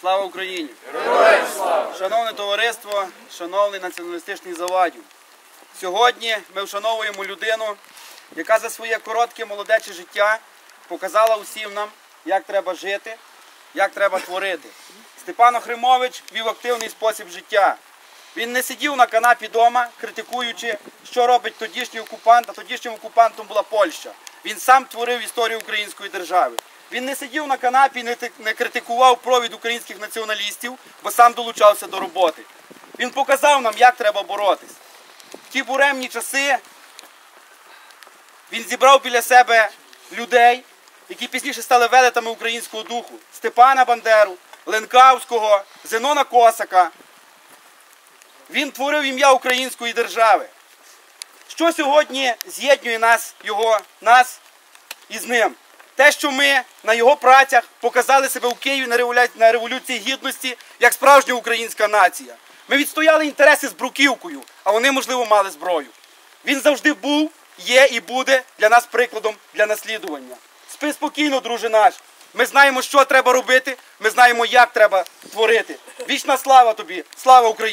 Слава Україні! Героям слава! Шановне товариство, шановний націоналістичний завадів. Сьогодні ми вшановуємо людину, яка за своє коротке молодече життя показала усім нам, як треба жити, як треба творити. Степан Охримович вів активний спосіб життя. Він не сидів на канапі вдома, критикуючи, що робить тодішній окупант, а тодішнім окупантом була Польща. Він сам творив історію української держави. Він не сидів на канапі, не не критикував провід українських націоналістів, бо сам долучався до роботи. Він показав нам, як треба боротись. В ті буремні часи він зібрав біля себе людей, які пізніше стали велетами українського духу: Степана Бандеру, Ленкавського, Зенона Косака. Він творив ім'я української держави. Що сьогодні з'єднує нас, його, нас із ним? Те, що ми на його працях показали себе у Києві на револю- на революції гідності як справжня українська нація. Ми відстояли інтереси з бруківкою, а вони, можливо, мали зброю. Він завжди був, є і буде для нас прикладом для наслідування. Спи спокійно, друже наш. Ми знаємо, що треба робити, ми знаємо, як треба творити. Вічна слава тобі! Слава Україні!